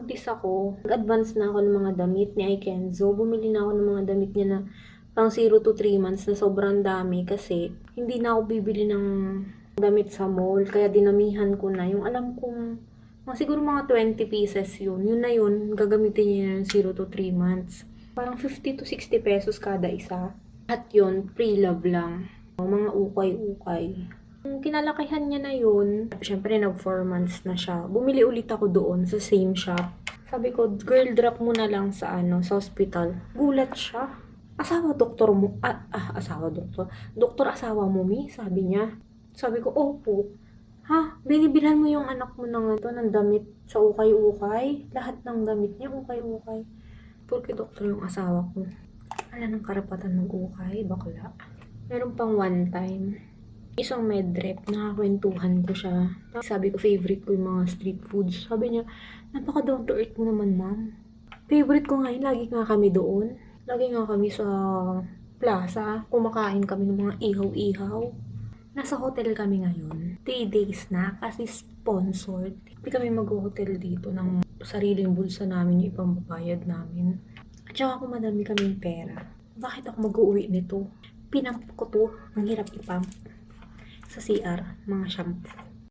buntis ako, nag-advance na ako ng mga damit ni Ikenzo. Bumili na ako ng mga damit niya na pang 0 to 3 months na sobrang dami kasi hindi na ako bibili ng damit sa mall. Kaya dinamihan ko na. Yung alam kong mga siguro mga 20 pieces yun. Yun na yun, gagamitin niya yung 0 to 3 months. Parang 50 to 60 pesos kada isa. At yun, pre-love lang. Mga ukay-ukay. Yung kinalakihan niya na yun, syempre nag 4 months na siya. Bumili ulit ako doon sa same shop. Sabi ko, girl, drop mo na lang sa ano, sa hospital. Gulat siya. Asawa doktor mo, ah, ah, asawa doktor. Doktor asawa mo, mi? Sabi niya. Sabi ko, opo. Ha? Binibilhan mo yung anak mo ng, ito, ng damit sa ukay-ukay? Lahat ng damit niya, ukay-ukay. Porque doktor yung asawa ko. Wala ng karapatan mag-ukay, bakla. Meron pang one time, isang medrep, nakakwentuhan ko siya. Tapos Sabi ko, favorite ko yung mga street foods. Sabi niya, napaka down to earth mo naman, ma'am. Favorite ko ngayon, lagi nga kami doon. Lagi nga kami sa plaza. Kumakain kami ng mga ihaw-ihaw. Nasa hotel kami ngayon. 3 days na kasi sponsored. Hindi kami mag-hotel dito ng sariling bulsa namin yung ipambabayad namin. At saka kung madami kaming pera, bakit ako mag-uwi nito? Pinamp ko to. Ang hirap ipamp. Sa CR, mga shampoo.